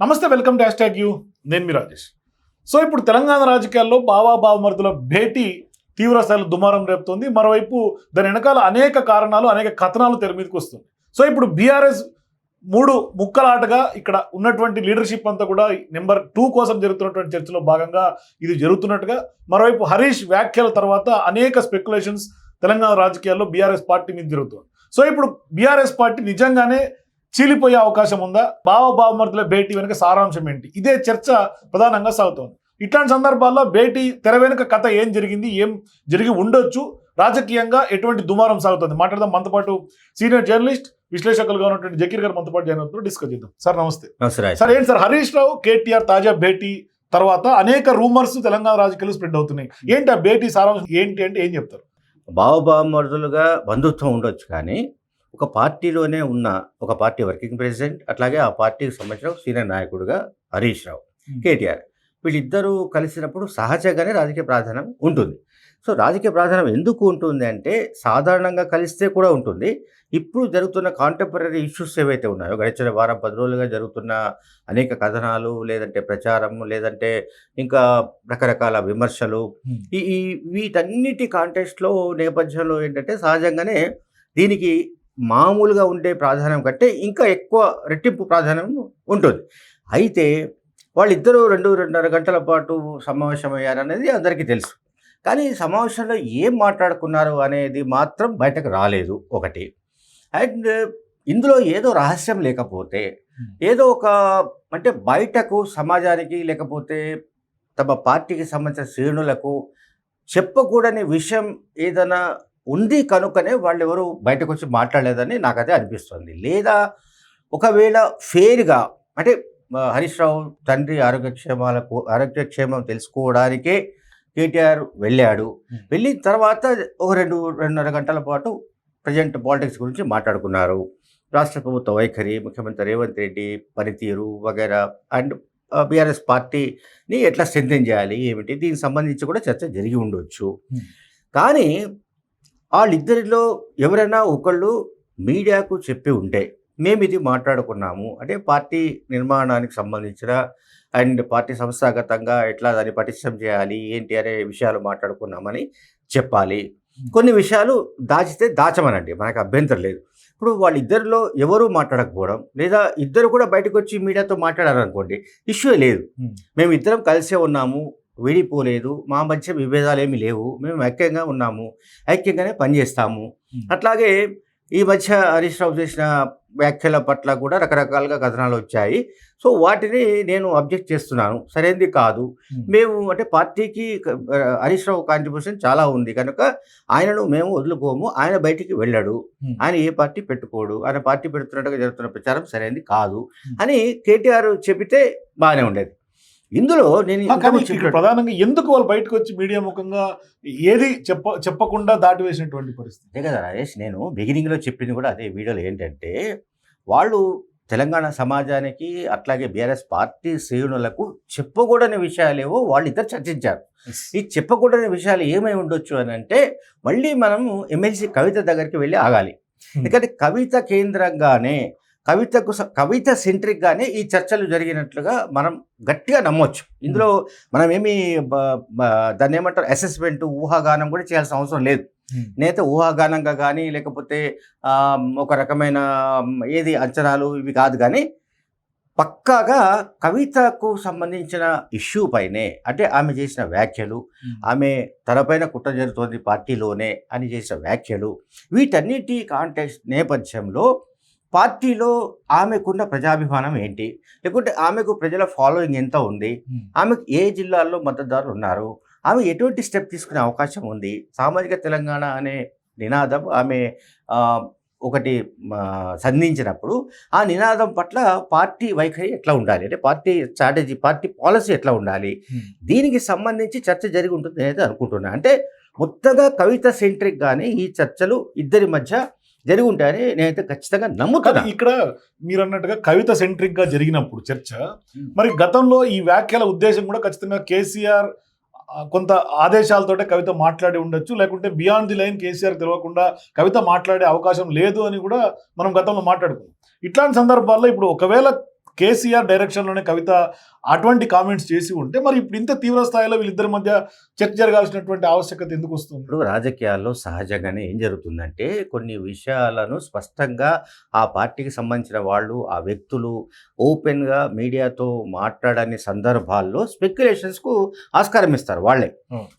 నమస్తే welcome to hash you. నేను మీ Rajesh. So ఇప్పుడు తెలంగాణ రాజకీయాల్లో బావా బావమరుదుల భేటీ తీవ్ర స్థాయిలో దుమారం రేపుతోంది. మరోవైపు దాని వెనకాల అనేక కారణాలు అనేక కథనాలు తెర మీదకి వస్తుంది సో ఇప్పుడు బీఆర్ఎస్ మూడు ముక్కలాటగా ఇక్కడ ఉన్నటువంటి లీడర్షిప్ అంతా కూడా నెంబర్ టూ కోసం జరుగుతున్నటువంటి చర్చలో భాగంగా ఇది జరుగుతున్నట్టుగా మరోవైపు హరీష్ వ్యాఖ్యల తర్వాత అనేక స్పెక్యులేషన్స్ తెలంగాణ రాజకీయాల్లో బీఆర్ఎస్ పార్టీ మీద జరుగుతుంది సో ఇప్పుడు బీఆర్ఎస్ పార్టీ నిజంగానే చీలిపోయే అవకాశం ఉందా? బావ బావమరుదుల భేటీ వెనుక సారాంశం ఏంటి? ఇదే చర్చ ప్రధానంగా సాగుతోంది. ఇట్లాంటి సందర్భాల్లో భేటీ తెర వెనుక కథ ఏం జరిగింది? ఏం జరిగి ఉండొచ్చు? రాజకీయంగా ఎటువంటి దుమారం సాగుతుంది? మాట్లాడదాం. మనతో పాటు సీనియర్ జర్నలిస్ట్ విశ్లేషకులుగా ఉన్నటువంటి జకీర్ గారు మనతో పాటు జాయిన్ అవుతున్నారు. డిస్కస్ చేద్దాం. సార్ నమస్తే. సార్ ఏంటి సార్? హరీష్ రావు కేటీఆర్ తాజా భేటీ తర్వాత అనేక రూమర్స్ తెలంగాణ రాజకీయాలు స్ప్రెడ్ అవుతున్నాయి. ఏంటి ఆ భేటీ సారాంశం? ఏంటి అంటే ఏం చెప్తారు? బావబామరుదులుగా బంధుత్వం ఉండొచ్చు కానీ ఒక పార్టీలోనే ఉన్న ఒక పార్టీ వర్కింగ్ ప్రెసిడెంట్ అట్లాగే ఆ పార్టీకి సంబంధించిన సీనియర్ నాయకుడుగా హరీష్ రావు కేటీఆర్. వీళ్ళిద్దరూ కలిసినప్పుడు సహజంగానే రాజకీయ ప్రాధాన్యం ఉంటుంది. సో రాజకీయ ప్రాధాన్యం ఎందుకు ఉంటుంది అంటే సాధారణంగా కలిస్తే కూడా ఉంటుంది. ఇప్పుడు జరుగుతున్న కాంటెంపరీ ఇష్యూస్ ఏవైతే ఉన్నాయో గడిచిన వారం పది రోజులుగా జరుగుతున్న అనేక కథనాలు లేదంటే ప్రచారం లేదంటే ఇంకా రకరకాల విమర్శలు ఈ ఈ వీటన్నిటి కాంటెస్ట్లో నేపథ్యంలో ఏంటంటే సహజంగానే దీనికి మామూలుగా ఉండే ప్రాధాన్యం కంటే ఇంకా ఎక్కువ రెట్టింపు ప్రాధాన్యం ఉంటుంది. అయితే వాళ్ళిద్దరూ రెండు రెండున్నర గంటల పాటు సమావేశమయ్యారనేది అందరికీ తెలుసు. కానీ ఈ సమావేశంలో ఏం మాట్లాడుకున్నారు అనేది మాత్రం బయటకు రాలేదు ఒకటి. అండ్ ఇందులో ఏదో రహస్యం లేకపోతే ఏదో ఒక అంటే బయటకు సమాజానికి లేకపోతే తమ పార్టీకి సంబంధించిన శ్రేణులకు చెప్పకూడని విషయం ఏదైనా ఉంది కనుకనే వాళ్ళు ఎవరు బయటకు వచ్చి మాట్లాడలేదని నాకైతే అనిపిస్తుంది. లేదా ఒకవేళ ఫేర్గా అంటే హరీష్ రావు తండ్రి ఆరోగ్యక్షేమాలకు ఆరోగ్యక్షేమం తెలుసుకోవడానికే కేటీఆర్ వెళ్ళాడు. వెళ్ళిన తర్వాత ఒక రెండు రెండున్నర గంటల పాటు ప్రజెంట్ పాలిటిక్స్ గురించి మాట్లాడుకున్నారు. రాష్ట్ర ప్రభుత్వ వైఖరి ముఖ్యమంత్రి రేవంత్ రెడ్డి పనితీరు వగైరా అండ్ బీఆర్ఎస్ పార్టీని ఎట్లా స్ట్రెంథెన్ చేయాలి ఏమిటి? దీనికి సంబంధించి కూడా చర్చ జరిగి ఉండొచ్చు. కానీ వాళ్ళిద్దరిలో ఎవరైనా ఒకళ్ళు మీడియాకు చెప్పి ఉంటే మేము ఇది మాట్లాడుకున్నాము. అంటే పార్టీ నిర్మాణానికి సంబంధించిన అండ్ పార్టీ సంస్థాగతంగా ఎట్లా దాన్ని పటిష్టం చేయాలి ఏంటి అనే విషయాలు మాట్లాడుకున్నామని చెప్పాలి. కొన్ని విషయాలు దాచితే దాచమనండి మనకు అభ్యంతరం లేదు. ఇప్పుడు వాళ్ళిద్దరిలో ఎవరూ మాట్లాడకపోవడం లేదా ఇద్దరు కూడా బయటకు వచ్చి మీడియాతో మాట్లాడారనుకోండి ఇష్యూ లేదు. మేము ఇద్దరం కలిసే ఉన్నాము విడిపోలేదు. మా మధ్య విభేదాలు ఏమీ లేవు. మేము ఐక్యంగా ఉన్నాము. ఐక్యంగానే పనిచేస్తాము. అట్లాగే ఈ మధ్య హరీష్ రావు చేసిన వ్యాఖ్యల పట్ల కూడా రకరకాలుగా కథనాలు వచ్చాయి. సో వాటిని నేను అబ్జెక్ట్ చేస్తున్నాను. సరైనది కాదు. మేము అంటే పార్టీకి హరీష్ రావు కాంట్రిబ్యూషన్ చాలా ఉంది. కనుక ఆయనను మేము వదులుకోము. ఆయన బయటికి వెళ్ళాడు. ఆయన ఏ పార్టీ పెట్టుకోడు. ఆయన పార్టీ పెడుతున్నట్టుగా జరుగుతున్న ప్రచారం సరైనది కాదు. అని కేటీఆర్ చెబితే బాగానే ఉండేది. ఇందులో నేను ప్రధానంగా ఎందుకు వాళ్ళు బయటకు వచ్చి మీడియా ముఖంగా ఏది చెప్ప చెప్పకుండా దాటివేసినటువంటి పరిస్థితి? అదే కదా రాజేష్ నేను బిగినింగ్లో చెప్పింది కూడా అదే వీడియోలో ఏంటంటే వాళ్ళు తెలంగాణ సమాజానికి అట్లాగే బీఆర్ఎస్ పార్టీ శ్రేణులకు చెప్పకూడని విషయాలేవో వాళ్ళిద్దరు చర్చించారు. ఈ చెప్పకూడని విషయాలు ఏమై ఉండొచ్చు అని అంటే మళ్ళీ మనము ఎమ్మెల్సీ కవిత దగ్గరికి వెళ్ళి ఆగాలి. ఎందుకంటే కవిత కేంద్రంగానే కవితకు కవిత సెంట్రిక్గానే ఈ చర్చలు జరిగినట్లుగా మనం గట్టిగా నమ్మొచ్చు. ఇందులో మనం ఏమి దాన్ని ఏమంటారు? అసెస్మెంట్ ఊహాగానం కూడా చేయాల్సిన అవసరం లేదు. నేనైతే ఊహాగానంగా కానీ లేకపోతే ఒక రకమైన ఏది అంచనాలు ఇవి కాదు కానీ పక్కాగా కవితకు సంబంధించిన ఇష్యూ పైనే అంటే ఆమె చేసిన వ్యాఖ్యలు ఆమె తనపైన కుట్ర జరుగుతోంది పార్టీలోనే అని చేసిన వ్యాఖ్యలు వీటన్నిటి కాంటెక్స్ట్ నేపథ్యంలో పార్టీలో ఆమెకున్న ప్రజాభిమానం ఏంటి? లేకుంటే ఆమెకు ప్రజల ఫాలోయింగ్ ఎంత ఉంది? ఆమెకు ఏ జిల్లాల్లో మద్దతుదారులు ఉన్నారు? ఆమె ఎటువంటి స్టెప్ తీసుకునే అవకాశం ఉంది? సామాజిక తెలంగాణ అనే నినాదం ఆమె ఒకటి సంధించినప్పుడు ఆ నినాదం పట్ల పార్టీ వైఖరి ఎట్లా ఉండాలి? అంటే పార్టీ స్ట్రాటజీ పార్టీ పాలసీ ఎట్లా ఉండాలి? దీనికి సంబంధించి చర్చ జరిగి ఉంటుంది అనేది అనుకుంటున్నా. అంటే మొత్తగా కవిత సెంట్రిక్ గానే ఈ చర్చలు ఇద్దరి మధ్య జరిగి ఉంటాయని నేనైతే ఖచ్చితంగా కానీ నమ్ముతున్నా ఇక్కడ మీరు అన్నట్టుగా కవిత సెంట్రిక్గా జరిగినప్పుడు చర్చ మరి గతంలో ఈ వ్యాఖ్యల ఉద్దేశం కూడా ఖచ్చితంగా కేసీఆర్ కొంత ఆదేశాలతోటే కవిత మాట్లాడి ఉండొచ్చు లేకుంటే బియాండ్ ది లైన్ కేసీఆర్ తెలియకుండా కవిత మాట్లాడే అవకాశం లేదు అని కూడా మనం గతంలో మాట్లాడుకున్నాం. ఇట్లాంటి సందర్భాల్లో ఇప్పుడు ఒకవేళ కేసీఆర్ డైరెక్షన్లోనే కవిత అటువంటి కామెంట్స్ చేసి ఉంటే మరి ఇప్పుడు ఇంత తీవ్ర స్థాయిలో వీళ్ళిద్దరి మధ్య చర్చ జరగాల్సినటువంటి ఆవశ్యకత ఎందుకు వస్తుంది ఇప్పుడు రాజకీయాల్లో సహజంగానే ఏం జరుగుతుందంటే కొన్ని విషయాలను స్పష్టంగా ఆ పార్టీకి సంబంధించిన వాళ్ళు ఆ వ్యక్తులు ఓపెన్గా మీడియాతో మాట్లాడని సందర్భాల్లో స్పెక్యులేషన్స్కు ఆస్కారం ఇస్తారు వాళ్ళే.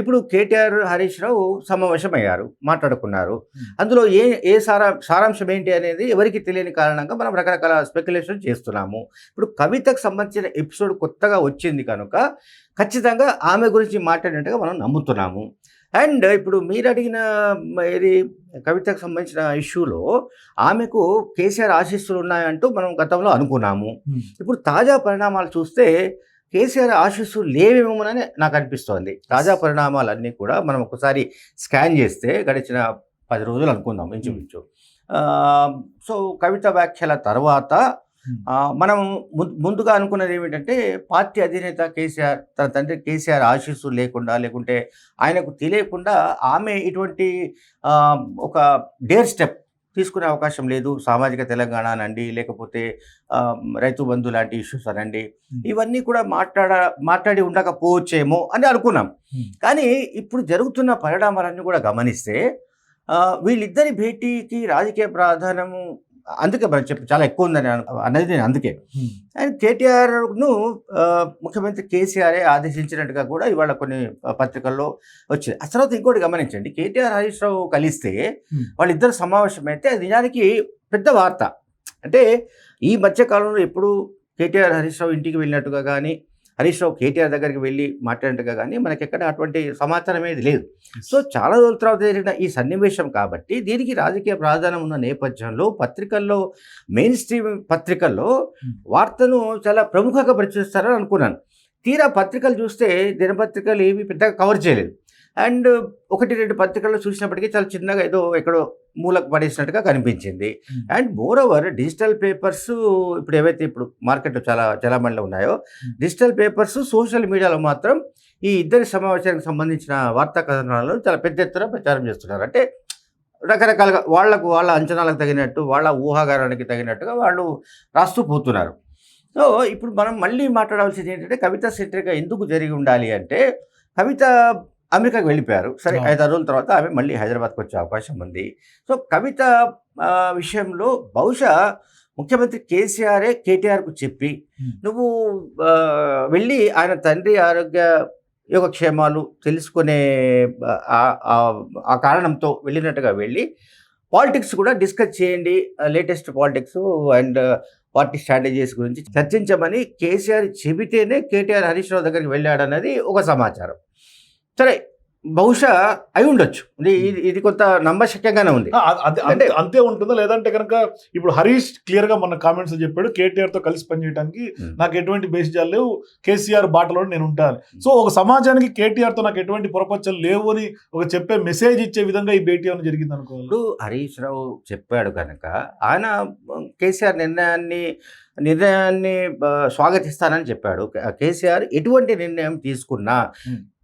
ఇప్పుడు కేటీఆర్ హరీష్ రావు సమావేశమయ్యారు మాట్లాడుకున్నారు. అందులో ఏ ఏ సారా సారాంశం ఏంటి అనేది ఎవరికి తెలియని కారణంగా మనం రకరకాల స్పెక్యులేషన్ చేస్తున్నాము ఇప్పుడు కవితకు సంబంధించిన ఎపిసోడ్ కొత్తగా వచ్చింది కనుక ఖచ్చితంగా ఆమె గురించి మాట్లాడినట్టుగా మనం నమ్ముతున్నాము. అండ్ ఇప్పుడు మీరు అడిగిన ఏది కవితకు సంబంధించిన ఇష్యూలో ఆమెకు కేసీఆర్ ఆశీస్సులు ఉన్నాయంటూ మనం గతంలో అనుకున్నాము. ఇప్పుడు తాజా పరిణామాలు చూస్తే కేసీఆర్ ఆశీస్సులు లేవేమోనని నాకు అనిపిస్తోంది. తాజా పరిణామాలన్నీ కూడా మనం ఒకసారి స్కాన్ చేస్తే గడిచిన పది రోజులు అనుకుందాం ఇంచుమించు. సో కవిత వ్యాఖ్యల తర్వాత మనం ముందుగా అనుకున్నది ఏమిటంటే పార్టీ అధినేత కేసీఆర్ తన తండ్రి కేసీఆర్ ఆశీస్సులు లేకుండా లేకుంటే ఆయనకు తెలియకుండా ఆమె ఇటువంటి ఒక డేర్ స్టెప్ తీసుకునే అవకాశం లేదు సామాజిక తెలంగాణ అనండి లేకపోతే రైతు బంధు లాంటి ఇష్యూస్ అనండి. ఇవన్నీ కూడా మాట్లాడ మాట్లాడి ఉండకపోవచ్చేమో అని అనుకున్నాం. కానీ ఇప్పుడు జరుగుతున్న పరిణామాలన్నీ కూడా గమనిస్తే వీళ్ళిద్దరి భేటీకి రాజకీయ ప్రాధాన్యము అందుకే మనం చెప్పి చాలా ఎక్కువ ఉందని అను- అన్నది నేను అందుకే. అండ్ కేటీఆర్ను ముఖ్యమంత్రి కేసీఆరే ఆదేశించినట్టుగా కూడా ఇవాళ కొన్ని పత్రికల్లో వచ్చింది ఆ తర్వాత ఇంకోటి గమనించండి కేటీఆర్ హరీష్ రావు కలిస్తే. వాళ్ళిద్దరు సమావేశం అయితే అది నిజానికి పెద్ద వార్త అంటే ఈ మధ్య కాలంలో ఎప్పుడు కేటీఆర్ హరీష్ రావు ఇంటికి వెళ్ళినట్టుగా కానీ హరీష్ రావు కేటీఆర్ దగ్గరికి వెళ్ళి మాట్లాడినట్టుగా కానీ మనకి ఎక్కడ అటువంటి సమాచారం ఏది లేదు. సో చాలా రోజుల తర్వాత జరిగిన ఈ సన్నివేశం కాబట్టి దీనికి రాజకీయ ప్రాధాన్యం ఉన్న నేపథ్యంలో పత్రికల్లో మెయిన్ స్ట్రీమ్ పత్రికల్లో Hmm. వార్తను చాలా ప్రముఖంగా ప్రచురిస్తారని అనుకున్నాను. తీరా పత్రికలు చూస్తే దినపత్రికలు ఏవి పెద్దగా కవర్ చేయలేదు. అండ్ ఒకటి రెండు పత్రికల్లో చూసినప్పటికీ చాలా చిన్నగా ఏదో ఎక్కడో మూలకు పడేసినట్టుగా కనిపించింది. And more over digital papers ఇప్పుడు ఏవైతే ఇప్పుడు మార్కెట్లో చాలా చలామణిలో ఉన్నాయో. డిజిటల్ పేపర్స్ సోషల్ మీడియాలో మాత్రం ఈ ఇద్దరి సమావేశానికి సంబంధించిన వార్తా కథనాలను చాలా పెద్ద ఎత్తున ప్రచారం చేస్తున్నారు అంటే రకరకాలుగా వాళ్ళకు వాళ్ళ అంచనాలకు తగినట్టు వాళ్ళ ఊహాగానానికి తగినట్టుగా వాళ్ళు రాస్తూ పోతున్నారు సో ఇప్పుడు మనం మళ్ళీ మాట్లాడాల్సింది ఏంటంటే కవిత సెంటర్గా ఎందుకు జరిగి ఉండాలి అంటే కవిత అమెరికాకి వెళ్ళిపోయారు సరే. ఐదారు రోజుల తర్వాత ఆమె మళ్ళీ హైదరాబాద్కి వచ్చే అవకాశం ఉంది సో కవిత విషయంలో బహుశా ముఖ్యమంత్రి కేసీఆరే కేటీఆర్కు చెప్పి. నువ్వు వెళ్ళి ఆయన తండ్రి ఆరోగ్య యోగక్షేమాలు తెలుసుకునే ఆ కారణంతో వెళ్ళినట్టుగా వెళ్ళి పాలిటిక్స్ కూడా డిస్కస్ చేయండి latest politics and party strategies గురించి చర్చించమని కేసీఆర్ చెబితేనే కేటీఆర్ హరీష్ రావు దగ్గరికి వెళ్ళాడన్నది ఒక సమాచారం సరే బహుశా అయి ఉండొచ్చు. ఇది ఇది- ఇది కొంత నమ్మశక్యంగానే ఉంది. ఆ, అ- అదే- అంతే ఉంటుందా? లేదంటే కనుక ఇప్పుడు హరీష్ క్లియర్గా మన కామెంట్స్ చెప్పాడు కేటీఆర్తో కలిసి పనిచేయడానికి. నాకు ఎటువంటి బేసిజాలు లేవు కేసీఆర్ బాటలో నేను ఉంటాను. సో ఒక సమాజానికి కేటీఆర్తో నాకు ఎటువంటి పొరపచ్చలు లేవు అని ఒక చెప్పే మెసేజ్ ఇచ్చే విధంగా ఈ భేటీ అని జరిగింది అనుకోవాలి? హరీష్ రావు చెప్పాడు కనుక ఆయన కేసీఆర్ నిర్ణయాన్ని నిర్ణయాన్ని స్వాగతిస్తానని చెప్పాడు. కేసీఆర్ ఎటువంటి నిర్ణయం తీసుకున్నా.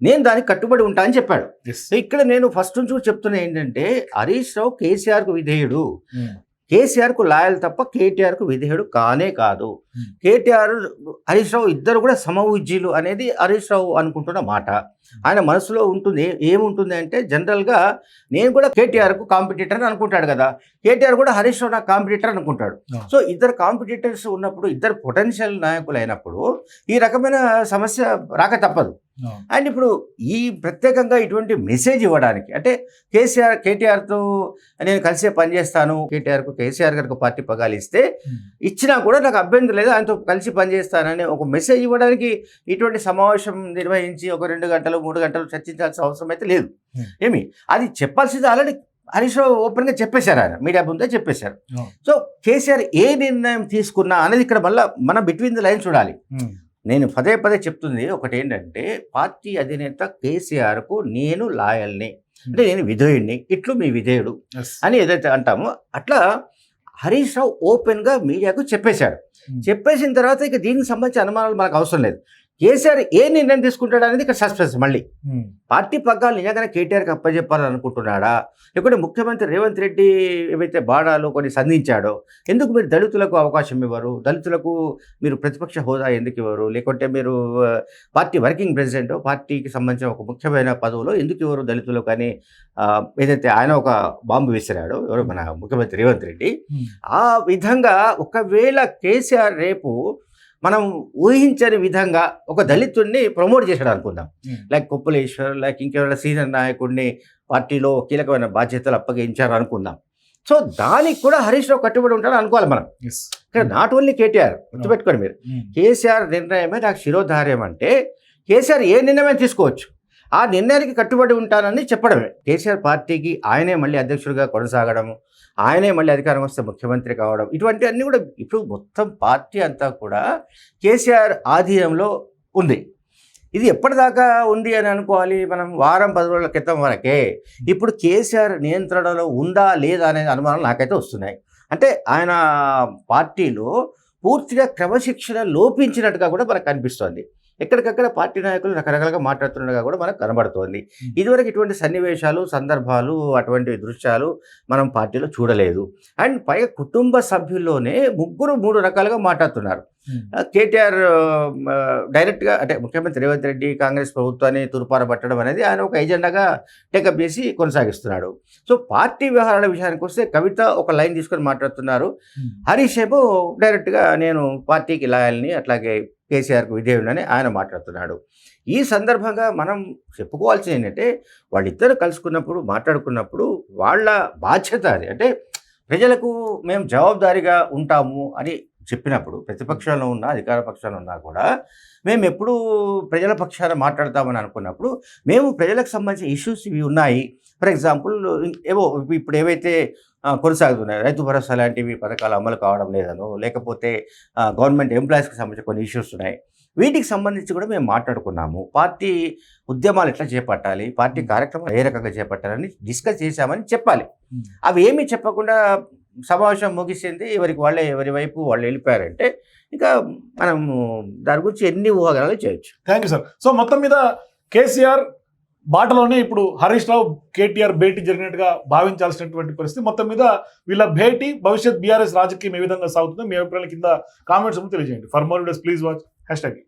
నేను దానికి కట్టుబడి ఉంటా అని చెప్పాడు ఇక్కడ నేను ఫస్ట్ నుంచి చెప్తున్నా ఏంటంటే హరీష్ రావు కేసీఆర్కు విధేయుడు Hmm. కేసీఆర్కు లాయల్ తప్ప కేటీఆర్కు విధేయుడు కానే కాదు Hmm. కేటీఆర్ హరీష్ రావు ఇద్దరు కూడా సమవుజ్జీలు అనేది హరీష్ రావు అనుకుంటున్న మాట ఆయన మనసులో ఉంటుంది ఏముంటుంది అంటే జనరల్గా నేను కూడా కేటీఆర్కు కాంపిటీటర్ అని అనుకుంటాడు కదా కేటీఆర్ కూడా హరీష్ రావు నాకు కాంపిటీటర్ అనుకుంటాడు. సో ఇద్దరు కాంపిటీటర్స్ ఉన్నప్పుడు ఇద్దరు పొటెన్షియల్ నాయకులు అయినప్పుడు ఈ రకమైన సమస్య రాక తప్పదు. అండ్ ఇప్పుడు ఈ ప్రత్యేకంగా ఇటువంటి మెసేజ్ ఇవ్వడానికి అంటే కేసీఆర్ కేటీఆర్తో నేను కలిసే పనిచేస్తాను కేటీఆర్కు కేసీఆర్ గారికి పార్టీ పగాలిస్తే Hmm. ఇచ్చినా కూడా నాకు అభ్యంతరం లేదు ఆయనతో కలిసి పనిచేస్తానని ఒక మెసేజ్ ఇవ్వడానికి ఇటువంటి సమావేశం నిర్వహించి ఒక రెండు గంటలు మూడు గంటలు చర్చించాల్సిన అవసరం అయితే లేదు Hmm. ఏమి అది చెప్పాల్సింది ఆల్రెడీ హరీష్ రావు ఓపెన్గా చెప్పేశారు ఆయన మీడియా ముందే చెప్పేశారు. సో కేసీఆర్ ఏ నిర్ణయం తీసుకున్నా అనేది ఇక్కడ మళ్ళీ మనం బిట్వీన్ ది లైన్ చూడాలి Hmm. నేను పదే పదే చెప్తుంది ఒకటి ఏంటంటే పార్టీ అధినేత కేసీఆర్కు నేను లాయల్ని అంటే నేను విధేయుడిని ఇట్లు మీ విధేయుడు. అని ఏదైతే అంటామో అట్లా హరీష్ రావు ఓపెన్గా మీడియాకు చెప్పేశాడు. చెప్పేసిన తర్వాత ఇక దీనికి సంబంధించిన అనుమానాలు మనకు అవసరం లేదు కేసీఆర్ ఏ నిర్ణయం తీసుకుంటాడు అనేది ఇక్కడ సస్పెన్స్ మళ్ళీ. పార్టీ పగ్గాలు నిజంగానే కేటీఆర్కి అప్పచెప్పాలని అనుకుంటున్నాడా లేకుంటే ముఖ్యమంత్రి రేవంత్ రెడ్డి ఏవైతే బాణాలు కొన్ని సంధించాడో ఎందుకు మీరు దళితులకు అవకాశం ఇవ్వరు? దళితులకు మీరు ప్రతిపక్ష హోదా ఎందుకు ఇవ్వరు? లేకుంటే మీరు పార్టీ వర్కింగ్ ప్రెసిడెంట్ పార్టీకి సంబంధించిన ఒక ముఖ్యమైన పదవిలో ఎందుకు ఇవ్వరు దళితులు? కానీ ఏదైతే ఆయన ఒక బాంబు విసిరాడో ఎవరు? మన ముఖ్యమంత్రి రేవంత్ రెడ్డి. ఆ విధంగా ఒకవేళ కేసీఆర్ రేపు మనం ఊహించని విధంగా ఒక దళితుడిని ప్రమోట్ చేశాడు అనుకుందాం. లైక్ కొప్పులేశ్వర్ లైక్ ఇంకెవరైనా సీనియర్ నాయకుడిని పార్టీలో కీలకమైన బాధ్యతలు అప్పగించారు అనుకుందాం సో దానికి కూడా హరీష్ రావు కట్టుబడి ఉంటారని అనుకోవాలి మనం. ఇక్కడ నాట్ ఓన్లీ కేటీఆర్ గుర్తుపెట్టుకోండి మీరు. కేసీఆర్ నిర్ణయమే నాకు శిరోధార్యం అంటే కేసీఆర్ ఏ నిర్ణయం తీసుకోవచ్చు ఆ నిర్ణయానికి కట్టుబడి ఉంటానని చెప్పడమే. కేసీఆర్ పార్టీకి ఆయనే మళ్ళీ అధ్యక్షుడిగా కొనసాగడం ఆయనే మళ్ళీ అధికారం వస్తే ముఖ్యమంత్రి కావడం ఇటువంటి అన్నీ కూడా ఇప్పుడు మొత్తం పార్టీ అంతా కూడా కేసీఆర్ ఆధీనంలో ఉంది. ఇది ఎప్పటిదాకా ఉంది అని అనుకోవాలి మనం? వారం పది రోజుల క్రితం వరకే. ఇప్పుడు కేసీఆర్ నియంత్రణలో ఉందా లేదా అనే అనుమానాలు నాకైతే వస్తున్నాయి. అంటే ఆయన పార్టీలో పూర్తిగా క్రమశిక్షణ లోపించినట్టుగా కూడా మనకు కనిపిస్తోంది ఎక్కడికక్కడ పార్టీ నాయకులు రకరకాలుగా మాట్లాడుతున్నట్టుగా కూడా మనకు కనబడుతోంది. ఇదివరకు ఇటువంటి సన్నివేశాలు సందర్భాలు అటువంటి దృశ్యాలు మనం పార్టీలో చూడలేదు. అండ్ పైగా కుటుంబ సభ్యుల్లోనే ముగ్గురు మూడు రకాలుగా మాట్లాడుతున్నారు. కేటీఆర్ డైరెక్ట్గా అంటే ముఖ్యమంత్రి రేవంత్ రెడ్డి కాంగ్రెస్ ప్రభుత్వాన్ని తురుపార పట్టడం అనేది ఆయన ఒక ఎజెండాగా టేకప్ చేసి కొనసాగిస్తున్నాడు. సో పార్టీ వ్యవహారాల విషయానికి వస్తే కవిత ఒక లైన్ తీసుకొని మాట్లాడుతున్నారు. హరీష్ ఏమో డైరెక్ట్గా నేను పార్టీకి లాయల్ని అట్లాగే కేసీఆర్కు విధేయుడని ఆయన మాట్లాడుతున్నాడు. ఈ సందర్భంగా మనం చెప్పుకోవాల్సింది ఏంటంటే వాళ్ళిద్దరు కలుసుకున్నప్పుడు మాట్లాడుకున్నప్పుడు వాళ్ళ బాధ్యత అది. అంటే ప్రజలకు మేము జవాబుదారీగా ఉంటాము అని చెప్పినప్పుడు ప్రతిపక్షంలో ఉన్న అధికార పక్షంలో ఉన్నా కూడా మేము ఎప్పుడు ప్రజల పక్షాన మాట్లాడతామని అనుకున్నప్పుడు మేము ప్రజలకు సంబంధించిన ఇష్యూస్ ఇవి ఉన్నాయి ఫర్ ఎగ్జాంపుల్ ఏవో ఇప్పుడు ఏవైతే కొనసాగుతున్నాయి రైతు భరోసా లాంటివి పథకాలు అమలు కావడం లేదనో లేకపోతే గవర్నమెంట్ ఎంప్లాయీస్కి సంబంధించిన కొన్ని ఇష్యూస్ ఉన్నాయి వీటికి సంబంధించి కూడా మేము మాట్లాడుకున్నాము. పార్టీ ఉద్యమాలు ఎట్లా చేపట్టాలి పార్టీ కార్యక్రమాలు ఏ రకంగా చేపట్టాలని డిస్కస్ చేశామని చెప్పాలి. అవి ఏమీ చెప్పకుండా సమావేశం ముగిసింది ఎవరికి వాళ్ళే ఎవరి వైపు వాళ్ళు వెళ్ళిపోయారంటే ఇంకా మనం దాని గురించి ఎన్ని ఊహాగానాలు చేయొచ్చు. Thank you sir. సో మొత్తం మీద కేసీఆర్ బాటలోనే ఇప్పుడు హరీష్ రావు కేటీఆర్ భేటీ జరిగినట్టుగా భావించాల్సినటువంటి పరిస్థితి. మొత్తం మీద వీళ్ళ భేటీ భవిష్యత్ బీఆర్ఎస్ రాజకీయం ఏ విధంగా సాగుతుందో మీ అభిప్రాయాల కింద కామెంట్స్ తెలియజేయండి. For more videos please watch hashtag